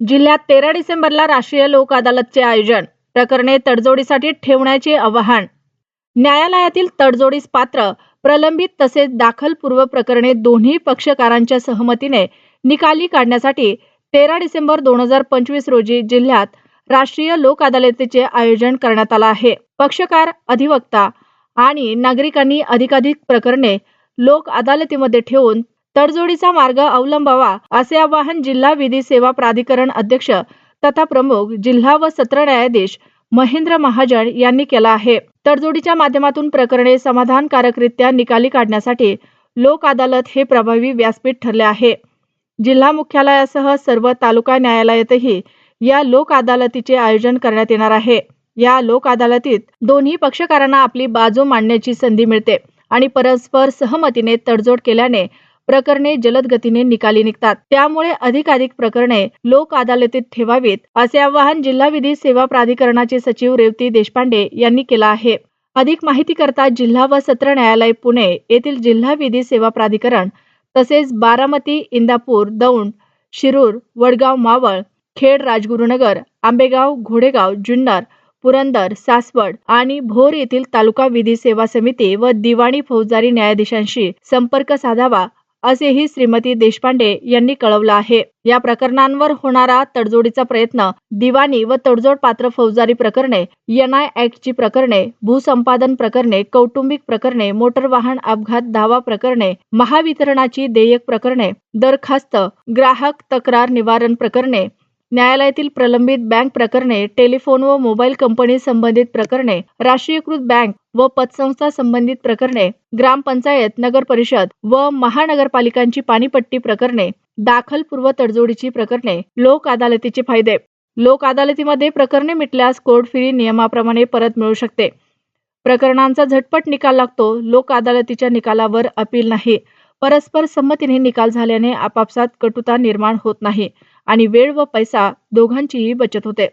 जिल्ह्यात तेरा डिसेंबरला राष्ट्रीय लोक अदालतचे आयोजन. प्रकरणे तडजोडीसाठी ठेवण्याचे आवाहन. न्यायालयातील तडजोडीस पात्र प्रलंबित तसेच दाखलपूर्व प्रकरणे दोन्ही पक्षकारांच्या सहमतीने निकाली काढण्यासाठी तेरा डिसेंबर दोन हजार पंचवीस रोजी जिल्ह्यात राष्ट्रीय लोक अदालतीचे आयोजन करण्यात आलं आहे. पक्षकार अधिवक्ता आणि नागरिकांनी अधिकाधिक प्रकरणे लोक अदालतीमध्ये ठेवून तडजोडीचा मार्ग अवलंबावा असे आवाहन जिल्हा विधी सेवा प्राधिकरण अध्यक्ष तथा प्रमुख जिल्हा व सत्र न्यायाधीश महेंद्र महाजन यांनी केला आहे. तडजोडीच्या माध्यमातून प्रकरणे समाधानकारकरित्या निकाली काढण्यासाठी लोक अदालत हे प्रभावी व्यासपीठ ठरले आहे. जिल्हा मुख्यालयासह सर्व तालुका न्यायालयातही या लोक अदालतीचे आयोजन करण्यात येणार आहे. या लोक अदालतीत दोन्ही पक्षकारांना आपली बाजू मांडण्याची संधी मिळते आणि परस्पर सहमतीने तडजोड केल्याने प्रकरणे जलद गतीने निकाली निघतात. त्यामुळे अधिकाधिक प्रकरणे लोक अदालतीत ठेवावीत असे आवाहन जिल्हा विधी सेवा प्राधिकरणाचे सचिव रेवती देशपांडे यांनी केलं आहे. अधिक माहिती करता जिल्हा व सत्र न्यायालय पुणे येथील जिल्हा विधी सेवा प्राधिकरण तसेच बारामती इंदापूर दौंड शिरूर वडगाव मावळ खेड राजगुरुनगर आंबेगाव घोडेगाव जुन्नर पुरंदर सासवड आणि भोर येथील तालुका विधी सेवा समिती व दिवाणी फौजदारी न्यायाधीशांशी संपर्क साधावा असेही श्रीमती देशपांडे यांनी कळवलं आहे. या प्रकरणांवर होणारा तडजोडीचा प्रयत्न दिवाणी व तडजोड पात्र फौजदारी प्रकरणे एनआय ऍक्टची प्रकरणे भूसंपादन प्रकरणे कौटुंबिक प्रकरणे मोटर वाहन अपघात दावा प्रकरणे महावितरणाची देयक प्रकरणे दरखास्त ग्राहक तक्रार निवारण प्रकरणे न्यायालयातील प्रलंबित बँक प्रकरणे टेलिफोन व मोबाईल कंपनी संबंधित प्रकरणे राष्ट्रीयकृत बँक व पतसंस्था संबंधित प्रकरणे ग्रामपंचायत नगर परिषद व महानगरपालिकांची पाणीपट्टी प्रकरणे दाखलपूर्व तडजोडीची प्रकरणे लोक अदालतीचे फायदे. लोक अदालतीमध्ये प्रकरणे मिटल्यास कोर्ट फी नियमाप्रमाणे परत मिळू शकते. प्रकरणांचा झटपट निकाल लागतो लोक अदालतीच्या निकालावर अपील नाही. परस्पर संमतीने निकाल झाल्याने आपापसात कटुता निर्माण होत नाही. आणि वेळ व पैसा दोघांचीही बचत होते.